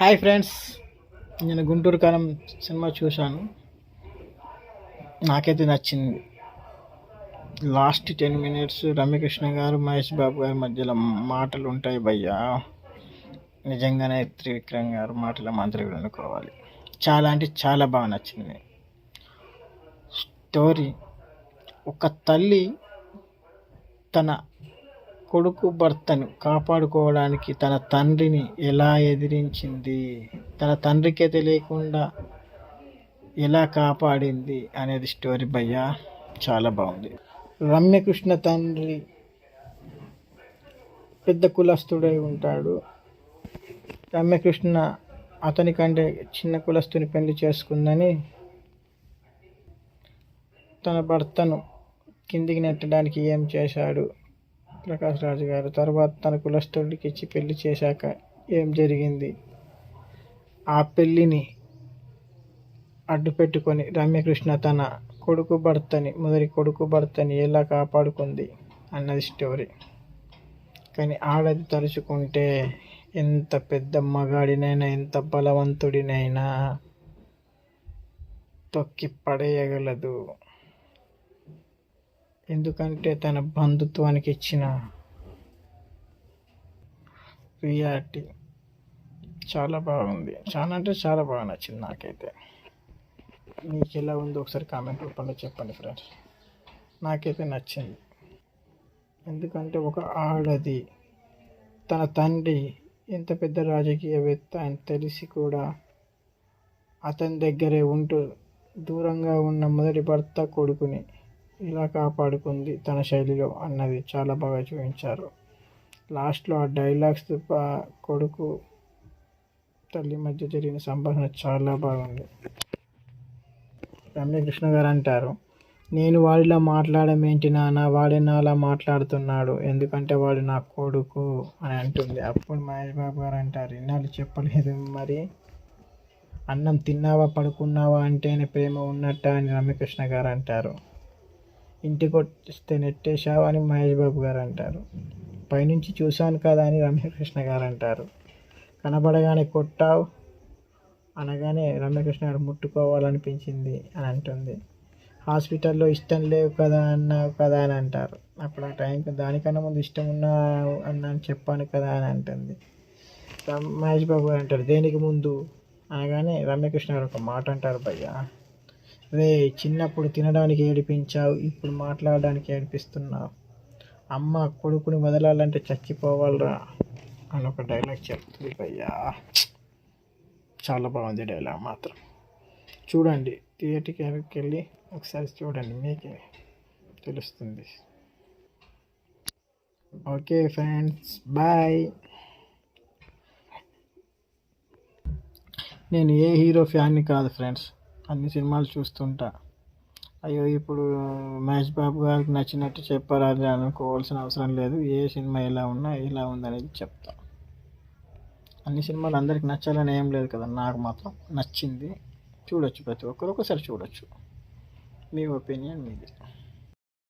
Hi friends నేను గుంటూరు కారం cinema చూశాను. నాకైతే నచ్చింది. లాస్ట్ టెన్ మినిట్స్ రమ్యకృష్ణ గారు మహేష్ బాబు గారి మధ్యలో మాటలు ఉంటాయి భయ్యా. నిజంగానే త్రివిక్రమ్ గారు మాటల మంత్రులు అనుకోవాలి చాలా అంటే చాలా బాగా నచ్చింది. స్టోరీ ఒక తల్లి తన కొడుకు భర్తను కాపాడుకోవడానికి తన తండ్రిని ఎలా ఎదిరించింది? తన తండ్రికే తెలియకుండా ఎలా కాపాడింది అనేది స్టోరీ భయ్యా చాలా బాగుంది. రమ్యకృష్ణ తండ్రి పెద్ద కులస్తుడై ఉంటాడు. రమ్యకృష్ణ అతని కంటే చిన్న కులస్తుని పెళ్ళి చేసుకుందని తన భర్తను కిందికి నెట్టడానికి ఏం చేశాడు? ప్రకాష్ రాజు గారు. తర్వాత తన కులస్తుడికి ఇచ్చి పెళ్ళి చేశాక ఏం జరిగింది? ఆ పెళ్ళిని అడ్డుపెట్టుకొని రమ్యకృష్ణ తన కొడుకు భర్తని మొదటి కొడుకు భర్తని ఎలా కాపాడుకుంది అన్నది స్టోరీ. కానీ ఆడది తలుచుకుంటే ఎంత పెద్ద మగాడినైనా ఎంత బలవంతుడినైనా తొక్కి పడేయగలదు. ఎందుకంటే తన బంధుత్వానికి ఇచ్చిన రియాలిటీ చాలా బాగుంది. చాలా అంటే చాలా బాగా నచ్చింది నాకైతే. మీకు ఎలా ఉందో ఒకసారి కామెంట్ రూపంలో చెప్పండి ఫ్రెండ్స్ నాకైతే నచ్చింది. ఎందుకంటే ఒక ఆడది తన తండ్రి ఎంత పెద్ద రాజకీయవేత్త అని తెలిసి కూడా అతని దగ్గరే ఉంటూ దూరంగా ఉన్న మొదటి భర్త కొడుకుని ఇలా కాపాడుకుంది తన శైలిలో అన్నది చాలా బాగా చూపించారు. లాస్ట్లో ఆ డైలాగ్స్ కొడుకు తల్లి మధ్య జరిగిన సంభాషణ చాలా బాగుంది. రమ్యకృష్ణ గారు అంటారు నేను వాడిలా మాట్లాడడం ఏంటి నాన్న? వాడే నాలా మాట్లాడుతున్నాడు. ఎందుకంటే వాడు నా కొడుకు అని అంటుంది. అప్పుడు మహేష్ బాబు గారు అంటారు ఇన్నాళ్ళు చెప్పలేదు మరి? అన్నం తిన్నావా? పడుకున్నావా? అంటేనే ప్రేమ ఉన్నట్ట? అని రమ్యకృష్ణ గారు అంటారు. ఇంటికి వస్తే నెట్టేశావు అని మహేష్ బాబు గారు అంటారు. పైనుంచి చూశాను కదా అని రమ్యకృష్ణ గారు అంటారు. కనబడగానే కొట్టావు అనగానే రమ్యకృష్ణ గారు ముట్టుకోవాలనిపించింది అని అంటుంది. హాస్పిటల్లో ఇష్టం లేవు కదా అన్నావు కదా అని అంటారు. అప్పుడు ఆ టైంకి దానికన్నా ముందు ఇష్టం ఉన్నా అన్నాను చెప్పాను కదా అని అంటుంది. మహేష్ బాబు గారు అంటారు దేనికి ముందు? అనగానే రమ్యకృష్ణ గారు ఒక మాట అంటారు భయ్యా రే చిన్నప్పుడు తినడానికి ఏడిపించావు ఇప్పుడు మాట్లాడడానికి ఏడిపిస్తున్నావు. అమ్మ కొడుకుని వదలాలంటే చచ్చిపోవాలరా అని ఒక డైలాగ్ చెప్తుంది భయ్యా. చాలా బాగుంది డైలాగ్ మాత్రం. చూడండి థియేటర్కి వెళ్ళి ఒకసారి చూడండి మీకే తెలుస్తుంది. Okay friends bye. నేను ఏ హీరో ఫ్యాన్ని కాదు ఫ్రెండ్స్. అన్ని సినిమాలు చూస్తుంటా. అయ్యో ఇప్పుడు మహేష్ బాబు గారికి నచ్చినట్టు చెప్పాలని అనుకోవాల్సిన అవసరం లేదు. ఏ సినిమా ఎలా ఉన్నా ఎలా ఉందనేది చెప్తా. అన్ని సినిమాలు అందరికి నచ్చాలని ఏం లేదు కదా నాకు మాత్రం నచ్చింది. చూడొచ్చు ప్రతి ఒక్కరు ఒకసారి చూడొచ్చు. మీ ఒపీనియన్ మీది.